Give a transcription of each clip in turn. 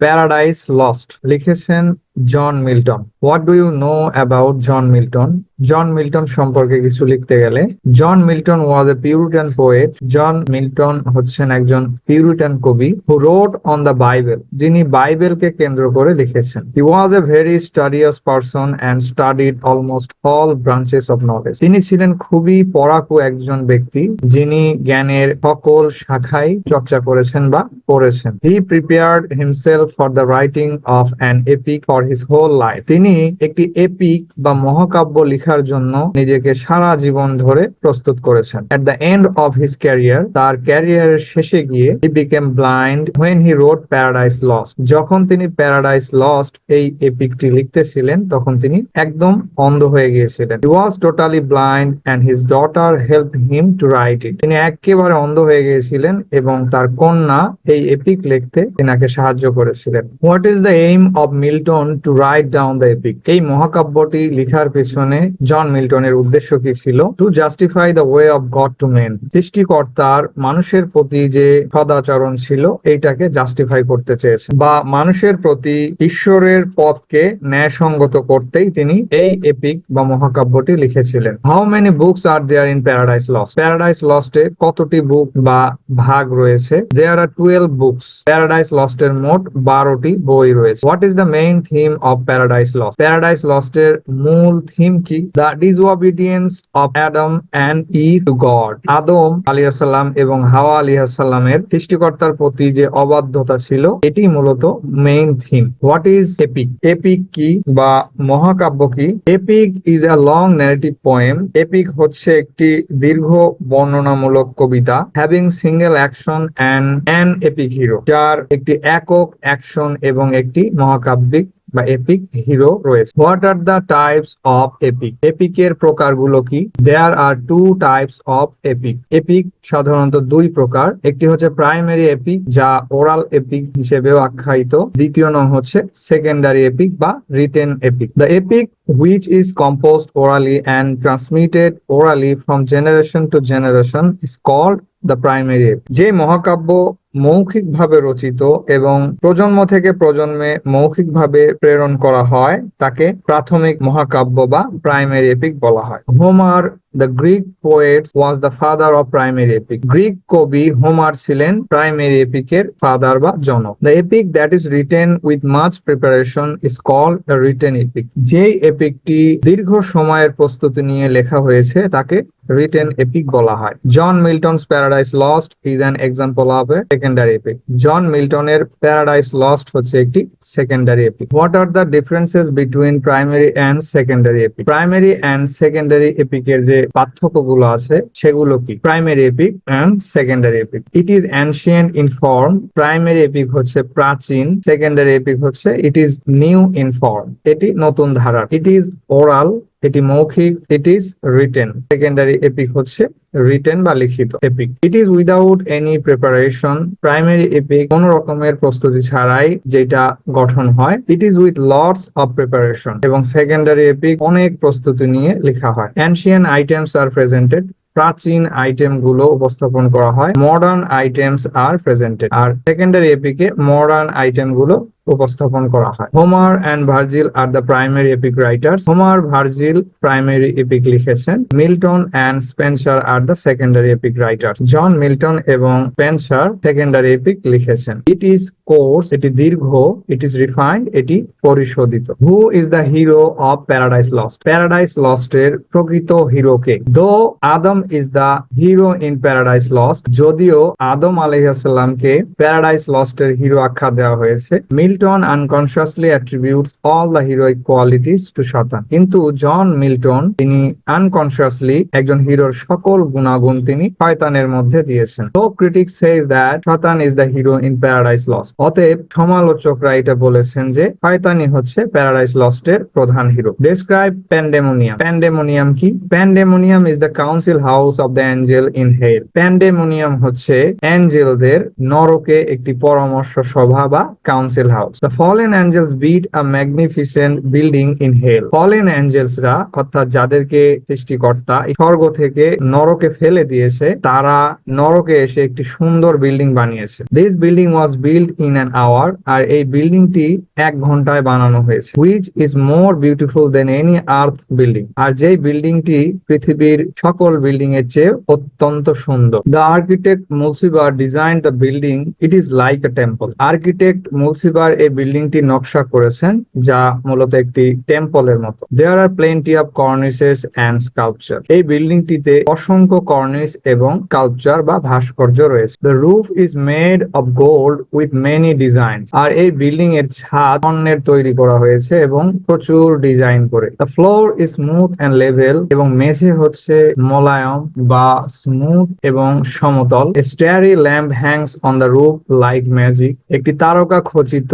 Paradise Lost লিখেছেন John Milton what do you know about John Milton John Milton সম্পর্কে কিছু লিখতে গেলে John Milton was a puritan poet John Milton হচ্ছেন একজন পিউরিটান কবি who wrote on the Bible যিনি বাইবেলকে কেন্দ্র করে লিখেছেন। He was a very studious person and studied almost all branches of knowledge তিনি ছিলেন খুবই পড়াকু একজন ব্যক্তি, যিনি জ্ঞানের সকল শাখায় চর্চা করেছেন বা পড়েছেন। He prepared himself for the writing of an epic for his whole life তিনি একটি এপিক বা মহাকাব্য লেখার জন্য নিজেকে সারা জীবন ধরে প্রস্তুত করেছেন। At the end of his career তার ক্যারিয়ারের শেষে গিয়ে he became blind when he wrote Paradise Lost যখন তিনি প্যারাডাইস লস্ট এই এপিকটি লিখতেছিলেন, তখন তিনি একদম অন্ধ হয়ে গিয়েছিলেন। He was totally blind and his daughter help him to write it তিনি একেবারে অন্ধ হয়ে গিয়েছিলেন এবং তার কন্যা এই এপিক লিখতে তিনাকে সাহায্য করেছিলেন। What is the aim of Milton to write down the epic এই মহাকাব্যটি লিখার পেছনে জন মিল্টনের উদ্দেশ্য কি ছিল? To justify the way of God to men সৃষ্টিকর্তার মানুষের প্রতি যে সদাচরণ ছিল, এইটাকে জাস্টিফাই করতে চেয়েছেন। বা মানুষের প্রতি ঈশ্বরের পথকে ন্যায়সঙ্গত করতেই তিনি এই এপিক বা মহাকাব্যটি লিখেছিলেন। How many books are there in Paradise Lost Paradise লস্টে কতটি বুক বা ভাগ রয়েছে? There are twelve books Paradise লস্টের মোট বারোটি বই রয়েছে। What is the main theme of Paradise Lost Paradise লস্টের মূল থিম কি? The disobedience of Adam and Eve to God Adam আলিয়াসাল্লাম এবং হাওয়া আলিয়াসাল্লামের সৃষ্টিকর্তার প্রতি যে অবাধ্যতা ছিল, এটি মূলত main theme what is epic epic কি বা মহাকাব্য কি? Epic is a long narrative poem epic হচ্ছে একটি দীর্ঘ বর্ণনামূলক কবিতা having single action and an epic hero যার একটি একক অ্যাকশন এবং একটি মহাকাব্যিক বা এপিক হিরো রয়েছে। What are the types of epic epic এর প্রকারগুলো কি? There are two types of epic epic সাধারণত দুই প্রকার। একটি হচ্ছে প্রাইমারি এপিক যা ওরাল এপিক হিসেবেও আখ্যায়িত। দ্বিতীয় নং হচ্ছে সেকেন্ডারি এপিক বা written epic the epic which is composed orally and transmitted orally from generation to generation is called primary epic যে মহাকাব্য মৌখিকভাবে রচিত এবং প্রজন্ম থেকে প্রজন্মে মৌখিকভাবে প্রেরণ করা হয় তাকে প্রাথমিক মহাকাব্য বা প্রাইমারি এপিক বলা হয় Homer the Greek poet was the father of primary epic Greek কবি হোমার ছিলেন প্রাইমারি এপিকের ফাদার বা জনক. The epic that is written with much preparation is call the written epic যেই এপিকটি দীর্ঘ সময়ের প্রস্তুতি নিয়ে লেখা হয়েছে, তাকে রিটেন এপিক বলা হয়। John Milton's Paradise Lost is an example of a secondary epic John মিল্টনের Paradise Lost হচ্ছে একটি secondary epic what are the differences between primary and secondary epic primary and secondary এপিকের যে পার্থক্যগুলো আছে, সেগুলো কি? Primary epic and secondary epic it is ancient in form primary epic হচ্ছে প্রাচীন। Secondary epic হচ্ছে it is new in form এটি নতুন ধারা। ইট ইজ ওরাল এটি মৌখিক it is written secondary epic হচ্ছে রিটেন বা লিখিত epic it is without any preparation primary epic কোন রকমের প্রস্তুতি ছাড়াই যেটা গঠন হয় it is with lots of preparation এবং সেকেন্ডারি এপিক অনেক প্রস্তুতি নিয়ে লেখা হয়। অ্যানশিয়ান আইটেমস আর প্রেজেন্টেড প্রাচীন আইটেমগুলো উপস্থাপন করা হয়। Modern items are presented are secondary APK modern আইটেমগুলো উপস্থাপন করা হয়। Homer and Virgil are the primary epic writers. Homer, Virgil primary epic লিখেছেন। Milton and Spenser are the secondary epic writers. John Milton এবং স্পেন্সার সেকেন্ডারি এপিক লিখেছেন। It is course, এটি দীর্ঘ, it is refined, এটি পরিশোধিত। Who is the hero of Paradise Lost. Paradise Lost এর প্রকৃত hero K? Though Adam is the hero in Paradise Lost, যদিও Adam আলাইসাল্লামকে প্যারাডাইস লস্ট এর হিরো আখ্যা দেওয়া হয়েছে। Milton unconsciously attributes all the heroic qualities to Satan কিন্তু John Milton তিনি আনকনসিয়াসলি একজন হিরোর সকল গুণাগুণ তিনি শয়তানের মধ্যে দিয়েছেন। তো critic says that Satan is the hero in Paradise Lost অতএব সমালোচকরা এটা বলেছেন যে শয়তানি হচ্ছে প্যারাডাইস লস্টের প্রধান হিরো ডেসক্রাইব প্যান্ডেমোনিয়াম প্যান্ডেমোনিয়াম কি? Pandemonium is the council house of the angel in hell Pandemonium হচ্ছে অ্যাঞ্জেলদের নরকে একটি পরামর্শ সভা বা council house themselves. The fallen angels beat a magnificent building in hell. Fallen angelsরা, অর্থাৎ যাদেরকে সৃষ্টিকর্তা স্বর্গ থেকে নরকে ফেলে দিয়েছে, তারা নরকে এসে একটি সুন্দর বিল্ডিং বানিয়েছে this building was build in an hour আর এই বিল্ডিংটি এক ঘন্টায় বানানো হয়েছে which is more beautiful than any earth building আর যেই বিল্ডিংটি পৃথিবীর সকল বিল্ডিং এর চেয়ে অত্যন্ত সুন্দর the architect Mulciber design the building it is like a temple architect Mulciber এই বিল্ডিংটি নকশা করেছেন, যা মূলত একটি টেম্পলের মতো। There are plenty of cornices and sculpture এই বিল্ডিংটিতে অসংখ্য কর্নিস এবং কালচার বা ভাস্কর্য রয়েছে। The roof is made of gold with many design আর এই বিল্ডিং এর ছাদ স্বর্ণের তৈরি করা হয়েছে এবং প্রচুর ডিজাইন করে। The floor is smooth and level এবং মেঝে হচ্ছে মোলায়ম বা স্মুথ এবং সমতল। Starry lamp hangs on the roof like magic একটি তারকা খচিত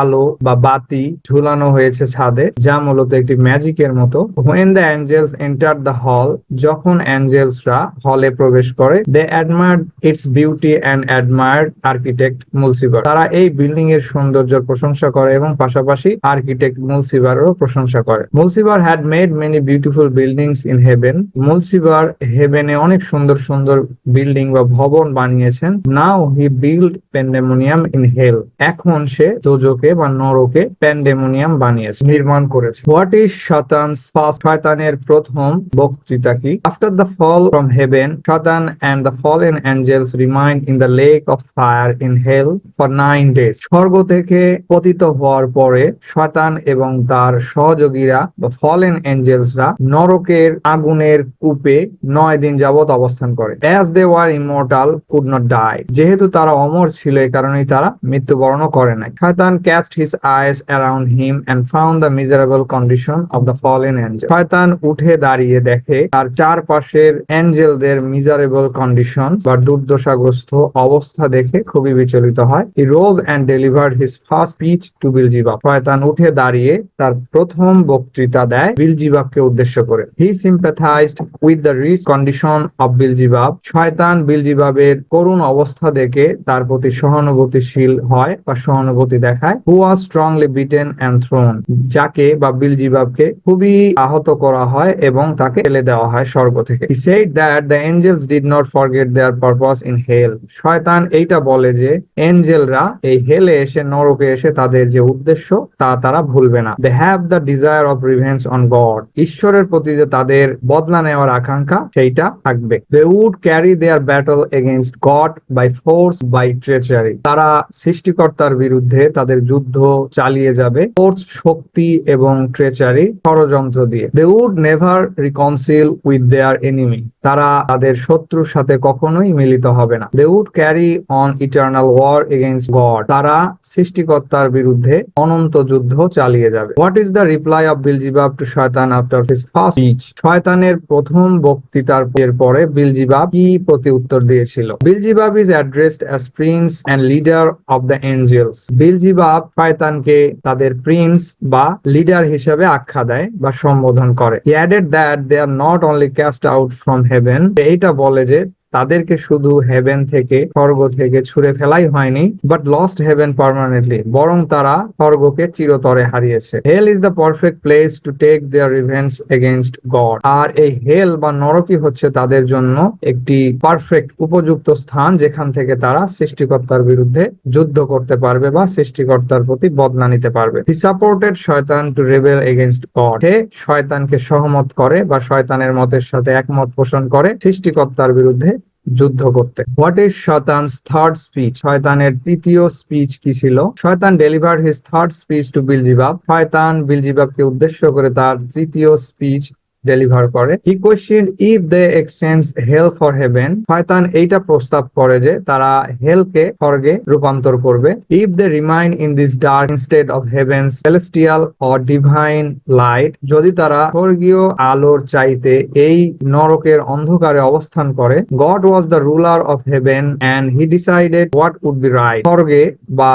আলো বা বাতি ঝুলানো হয়েছে ছাদে, যা মূলত একটি ম্যাজিকের মতো। When the angels enter the hall যখন অ্যাঞ্জেলসরা হলে প্রবেশ করে they admire its beauty and admired architect Mulciber তারা এই বিল্ডিং এর সৌন্দর্যের প্রশংসা করে এবং পাশাপাশি আর্কিটেক্ট মুলসিবারও প্রশংসা করে। Mulciber had made many beautiful buildings in heaven Mulciber হেভেনে অনেক সুন্দর সুন্দর বিল্ডিং বা ভবন বানিয়েছেন। নাও হি বিল্ড পেন্ডেমোনিয়াম ইন হেল এখন সে দোজকে বা নরকে প্যান্ডেমোনিয়াম বানিয়েছে, নির্মাণ করেছে। হোয়াট ইজ শতান ফার্স্ট শয়তানের প্রথম বক্তৃতা কি? After the fall from heaven Satan and the fallen angels remained in the lake of fire in hell for nine days স্বর্গ থেকে পতিত হওয়ার পরে শয়তান এবং তার সহযোগীরা বা ফল ফলেন অ্যাঞ্জেলসরা নরকের আগুনের কূপে নয় দিন যাবত অবস্থান করে। As they were immortal could not die যেহেতু তারা অমর ছিল এই কারণেই তারা মৃত্যুবরণ করে নাই। শয়তান cast his eyes around him and found the miserable condition of the fallen angel শয়তান উঠে দাঁড়িয়ে দেখে তার চারপাশের অ্যাঞ্জেলদের মিজারেবল কন্ডিশন বা দুর্দশাগ্রস্ত অবস্থা দেখে খুবই বিচলিত হয়। He rose and delivered his first speech to Beelzebub শয়তান উঠে দাঁড়িয়ে তার প্রথম বক্তৃতা দেয় বিলজিবাবকে উদ্দেশ্য করে। He sympathised with the rich condition of Beelzebub শয়তান বিলজিবাবের করুণ অবস্থা দেখে তার প্রতি সহানুভূতিশীল হয় বা সহানুভূতি দেখায় who was strongly beaten and thrown যাকে বা বিলজিবাবকে খুবই আহত করা হয় এবং তাকে ফেলে দেওয়া হয় স্বর্গ থেকে। He that the angels did not forget their purpose in hell শয়তান এইটা বলে যে এঞ্জেলরা এই হেলে এসে, নরকে এসে তাদের যে উদ্দেশ্য, তা তারা ভুলবে না। They have the desire of revenge on God ঈশ্বরের প্রতি যে তাদের বদলা নেওয়ার আকাঙ্ক্ষা, সেইটা থাকবে। They would carry their battle against God by force by treachery তারা সৃষ্টিকর্তার বিরুদ্ধে তাদের যুদ্ধ চালিয়ে যাবে ফোর্স শক্তি এবং ট্রেচারি ষড়যন্ত্র দিয়ে। They would never reconcile with their enemy তারা তাদের শত্রুর সাথে কখনোই মিলিত হবে না। They would carry on eternal war against God তারা সৃষ্টিকর্তার বিরুদ্ধে অনন্ত যুদ্ধ চালিয়ে যাবে। What is the reply of Beelzebub to শয়তান আফটার হিস ফার্স্ট স্পিচ শয়তানের প্রথম বক্তৃতার এর পরে বিলজিবাব কি প্রতি উত্তর দিয়েছিল Beelzebub is addressed as prince and leader of the angels Beelzebub পায়তানকে তাদের প্রিন্স বা লিডার হিসেবে আখ্যা দেয় বা সম্বোধন করে। Added that they are not only cast out from heaven এইটা বলে যে তাদেরকে শুধু হেভেন থেকে, স্বর্গ থেকে ছুড়ে ফেলাই হয়নি বাট লস্ট হেভেন পার্মানেন্টলি বরং তারা স্বর্গকে চিরতরে হারিয়েছে। Hell is the perfect place to take their revenge against God আর এই হেল বা নরকই হচ্ছে তাদের জন্য একটি পারফেক্ট উপযুক্ত স্থান, যেখান থেকে তারা সৃষ্টিকর্তার বিরুদ্ধে যুদ্ধ করতে পারবে বা সৃষ্টিকর্তার প্রতি বদলা নিতে পারবে। হি সাপোর্টেড শয়তান টু রেবেল এগেনস্ট গড হে শয়তানকে সহমত করে বা শয়তানের মতের সাথে একমত পোষণ করে সৃষ্টিকর্তার বিরুদ্ধে যুদ্ধ করতে। হোয়াট ইজ শয়তানস থার্ড স্পিচ শয়তানের তৃতীয় স্পিচ কি ছিল? শয়তান deliver his third speech to Beelzebub শয়তান বিলজিবাবকে উদ্দেশ্য করে তার তৃতীয় স্পিচ ডেলিভার করে। He question if they exchange hell for heaven শয়তান এইটা প্রস্তাব করে যে তারা হেলকে স্বর্গে রূপান্তর করবে। If they remain in this dark instead of heaven's celestial or divine light যদি তারা স্বর্গীয় আলোর চাইতে এই নরকের অন্ধকারে অবস্থান করে God was the ruler of heaven and he decided what would be right স্বর্গে বা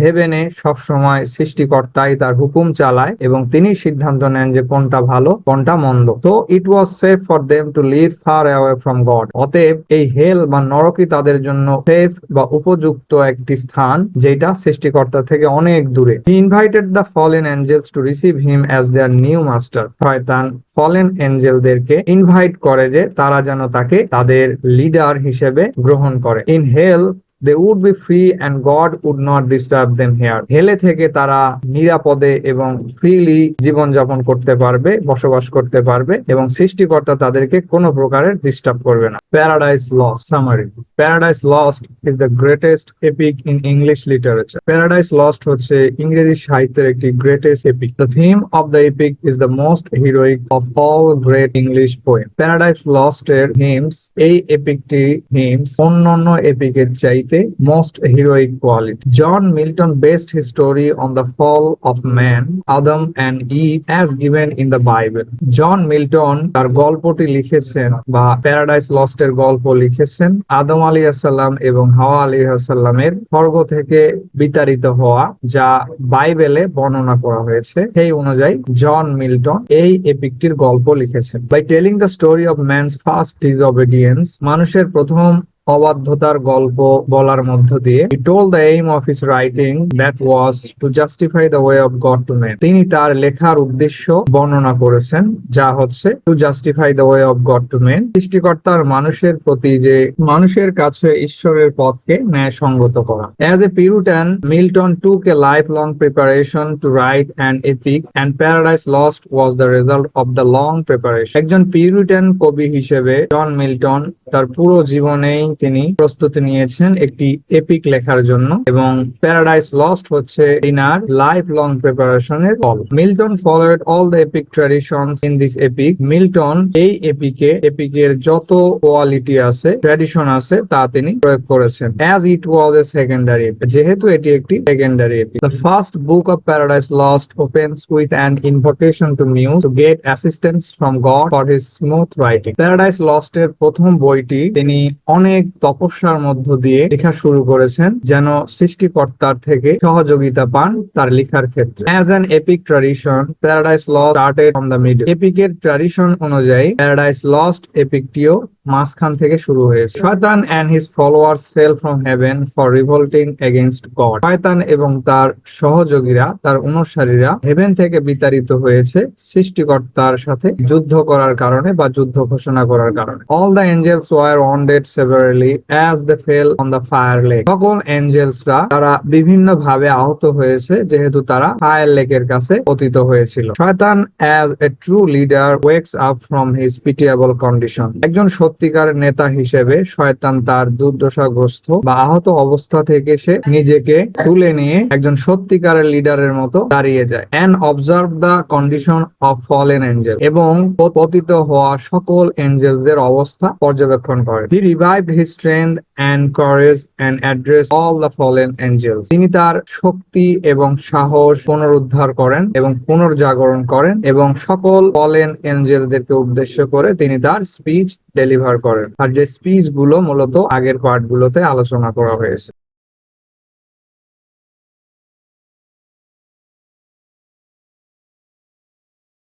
হেভেনে সবসময় সৃষ্টিকর্তাই তার হুকুম চালায় এবং তিনি সিদ্ধান্ত নেন যে কোনটা ভালো, কোনটা মন্দ। তো it was safe for them to live far away from God অতএব এই হেল বা নরকই তাদের জন্য সেফ বা উপযুক্ত একটি স্থান যেটা সৃষ্টিকর্তা থেকে অনেক দূরে। He invited the fallen angels to receive him as their new master শয়তান ফলেন এঞ্জেলদেরকে ইনভাইট করে যে তারা যেন তাকে তাদের লিডার হিসেবে গ্রহণ করে। In hell they would be free and God would not disturb them here হেলে থেকে তারা নিরাপদে এবং ফ্রিলি জীবনযাপন করতে পারবে, বসবাস করতে পারবে এবং সৃষ্টিকর্তা তাদেরকে কোনো প্রকারের ডিস্টার্ব করবে না। Paradise Lost summary Paradise Lost is the greatest epic in English literature Paradise Lost হচ্ছে ইংরেজি সাহিত্যের একটি greatest epic the theme of the epic is the most heroic of all great English poem Paradise Lost এর হিমস এই এপিকটি হিমস অন্যান্য এপিকের চাইতে most heroic quality John Milton based his story on the fall of man, Adam and Eve as given in the Bible. John Milton তার গল্পটি লিখেছেন বা প্যারাডাইস লস্ট এর গল্প লিখেছেন আদম আলী আসাল্লাম এবং হাওয়া আলী আসাল্লামের স্বর্গ থেকে বিতাড়িত হওয়া যা বাইবেলে বর্ণনা করা হয়েছে। সেই অনুযায়ী জন মিল্টন এই এপিকটির গল্প লিখেছেন। By telling the story of man's first disobedience মানুষের প্রথম অবাধ্যতার গল্প বলার মধ্য দিয়ে told the aim of his writing that was to justify the way of God to men তিনি তার লেখার উদ্দেশ্য বর্ণনা করেছেন, যা হচ্ছে to justify the way of God to men সৃষ্টিকর্তার মানুষের প্রতি যে মানুষের কাছে ঈশ্বরের পথকে ন্যায় সঙ্গত করা। As a Puritan Milton took life long preparation to write and epic and Paradise Lost was the result of the long preparation একজন পিরুটান কবি হিসেবে জন মিল্টন তার পুরো জীবনেই তিনি প্রস্তুতি নিয়েছেন একটি এপিক লেখার জন্য এবং প্যারাডাইস লস্ট হচ্ছে ইনার লাইফ লং প্রিপারেশনের ফল। Milton followed all the epic traditions in this epic Milton এই এপিকে এপিকের যত কোয়ালিটি আছে ট্র্যাডিশন আছে, তা তিনি প্রয়োগ করেছেন। As it was a secondary epic যেহেতু এটি একটি secondary epic the first book of Paradise Lost opens with an invocation to muse to get assistance from God for his smooth writing Paradise Lost এর প্রথম বইটি তিনি অনেক তপস্যার মধ্য দিয়ে লেখা শুরু করেছেন যেন সৃষ্টিকর্তার থেকে সহযোগিতা পান তার লেখার ক্ষেত্রে। As an epic tradition Paradise started from the middle এপিকের ট্র্যাডিশন অনুযায়ী প্যারাডাইস লস্ট এপিকটিও মাঝখান থেকে শুরু হয়েছে। শয়তান and his followers fell from heaven for revolting against God শয়তান এবং তার সহযোগীরা, তার অনুসারীরা হেভেন থেকে বিতাড়িত হয়েছে সৃষ্টিকর্তার সাথে যুদ্ধ করার কারণে বা যুদ্ধ ঘোষণা করার কারণে। All the angels were wounded severely as they fell on the fire lake সকল এঞ্জেলসরা তারা বিভিন্ন ভাবে আহত হয়েছে, যেহেতু তারা ফায়ার লেকের কাছে পতিত হয়েছিল। শয়তান as a true leader wakes up from his pitiable condition একজন সত্যিকার নেতা হিসেবে শয়তান তার দুর্দশাগ্রস্ত বা আহত অবস্থা থেকে সে নিজেকে তুলে নিয়ে একজন সত্যিকারের লিডারের মতো দাঁড়িয়ে যায়। And observe the condition of fallen angel এবং পতিত হওয়া সকল এঞ্জেলসদের অবস্থা পর্যবেক্ষণ করে। He revive his strength and courage and address all the fallen angels. তিনি তার শক্তি এবং সাহস পুনরুদ্ধার করেন এবং পুনর্জাগরণ করেন এবং সকল ফলেন এঞ্জেলদেরকে উদ্দেশ্য করে তিনি তার স্পিচ ডেলিভার করেন। আর যে স্পিচগুলো মূলত আগের পার্ট গুলোতে আলোচনা করা হয়েছে।